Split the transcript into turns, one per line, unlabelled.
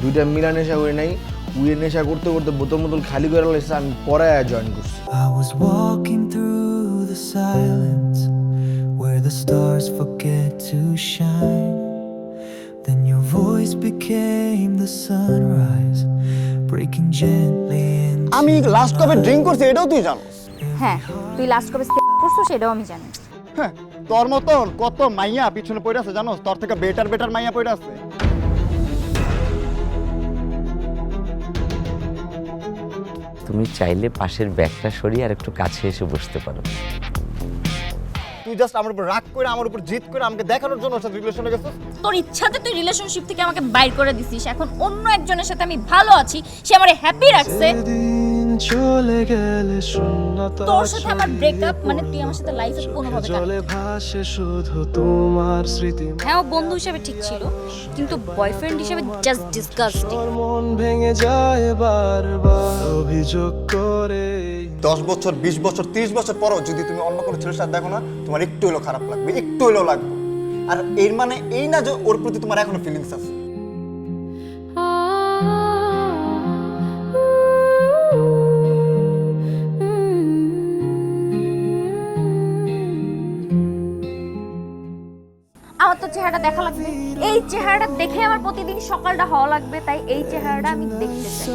দুইটা মিলা নেশা করে নাই উইয়ে নেশা করতে করতে বোতল বোতল খালি করে লাগছে আমি পরে জয়েন করছি।
I was walking through the silence where the stars forget to shine. Then your voice became the sunrise, breaking gently into
আমি লাস্ট কবে ড্রিঙ্ক করছি এটাও তুই জানো
হ্যাঁ তুই লাস্ট কবে করছ সেটাও আমি জানি।
হ্যাঁ তোর মতন কত মাইয়া পিছনে পড়ে আছে জানো তোর থেকে বেটার বেটার মাইয়া পড়ে আছে।
তুমি চাইলে পাশের ব্যাগটা সরিয়ে আর একটু কাছে এসে বসতে পারো।
তুই জাস্ট আমার উপর রাগ করে আমার উপর জিত করে আমাকে দেখানোর জন্য ওর সাথে রিলেশনে গেছিস?
তোর ইচ্ছাতে তুই রিলেশনশিপ থেকে আমাকে বাইর করে দিছিস। এখন অন্য একজনের সাথে আমি ভালো আছি সে আমারে হ্যাপি রাখছে।
চলে গেলে শূন্যতা
তোর সাথে আমার ব্রেকআপ মানে তুই আমার সাথে লাইফে কোনোভাবে
জলে ভাসে শুধু তোমার স্মৃতি
হ্যাঁ ও বন্ধু হিসেবে ঠিক ছিল কিন্তু বয়ফ্রেন্ড হিসেবে জাস্ট ডিসগাস্টিং
তোর মন ভেঙে যায় বারবার অভিযোগ করে।
দশ বছর বিশ বছর তিরিশ বছর পরও যদি তুমি অন্য কোনো ছেলের সাথে দেখো না তোমার একটু হলেও খারাপ লাগবে একটু হলেও লাগবে। আর এর মানে এই না যে ওর প্রতি তোমার এখনও ফিলিংস আছে।
আমার তো চেহারাটা দেখা লাগবে। এই চেহারাটা দেখে আমার প্রতিদিন সকালটা হওয়া লাগবে, তাই এই চেহারাটা আমি দেখতে চাই।